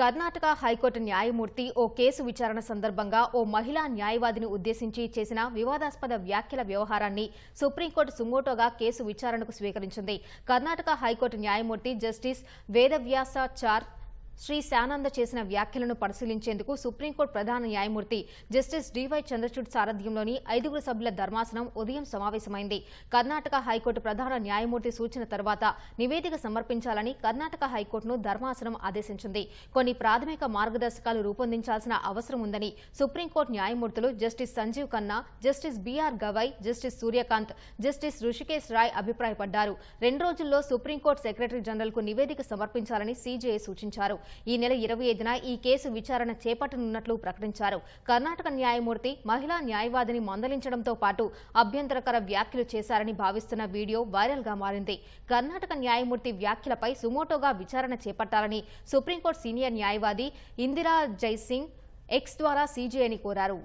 Karnataka high court న్యాయమూర్తి ఓ case విచారణ సందర్భంగా ఓ మహిళా న్యాయవాదిని ఉద్దేశించి చేసిన వివాదాస్పద వ్యాఖ్యల వ్యవహారాన్ని సుప్రీంకోర్టు సుమోటోగా కేసు విచారణకు స్వీకరించింది. కర్ణాటక హైకోర్టు న్యాయమూర్తి justice Vedavyasachar Srishananda చేసిన వ్యాఖ్యలను పరిశీలించేందుకు సుప్రీంకోర్టు ప్రధాన న్యాయమూర్తి జస్టిస్ డివై చంద్రచూడ్ సారథ్యంలోని ఐదుగురు సభ్యుల ధర్మాసనం ఉదయం సమావేశమైంది. కర్ణాటక హైకోర్టు ప్రధాన న్యాయమూర్తి సూచన తర్వాత నివేదిక సమర్పించాలని కర్ణాటక హైకోర్టును ధర్మాసనం ఆదేశించింది. కొన్ని ప్రాథమిక మార్గదర్శకాలు రూపొందించాల్సిన అవసరం ఉందని సుప్రీంకోర్టు న్యాయమూర్తులు justice Sanjiv Khanna justice BR Gavai justice Suryakant justice Hrishikesh Roy అభిప్రాయపడ్డారు. రెండు రోజుల్లో సుప్రీంకోర్టు సెక్రటరీ జనరల్కు నివేదిక సమర్పించాలని సీజేఐ సూచించారు. ఈ నెల ఇరవై ఐదున ఈ కేసు విచారణ చేపట్టనున్నట్లు ప్రకటించారు. కర్ణాటక న్యాయమూర్తి మహిళా న్యాయవాదిని మందలించడంతో పాటు అభ్యంతరకర వ్యాఖ్యలు చేశారని భావిస్తున్న వీడియో వైరల్గా మారింది. కర్ణాటక న్యాయమూర్తి వ్యాఖ్యలపై సుమోటోగా విచారణ చేపట్టాలని సుప్రీంకోర్టు సీనియర్ న్యాయవాది ఇందిరా జైసింగ్ ఎక్స్ ద్వారా సీజీఐని కోరారు.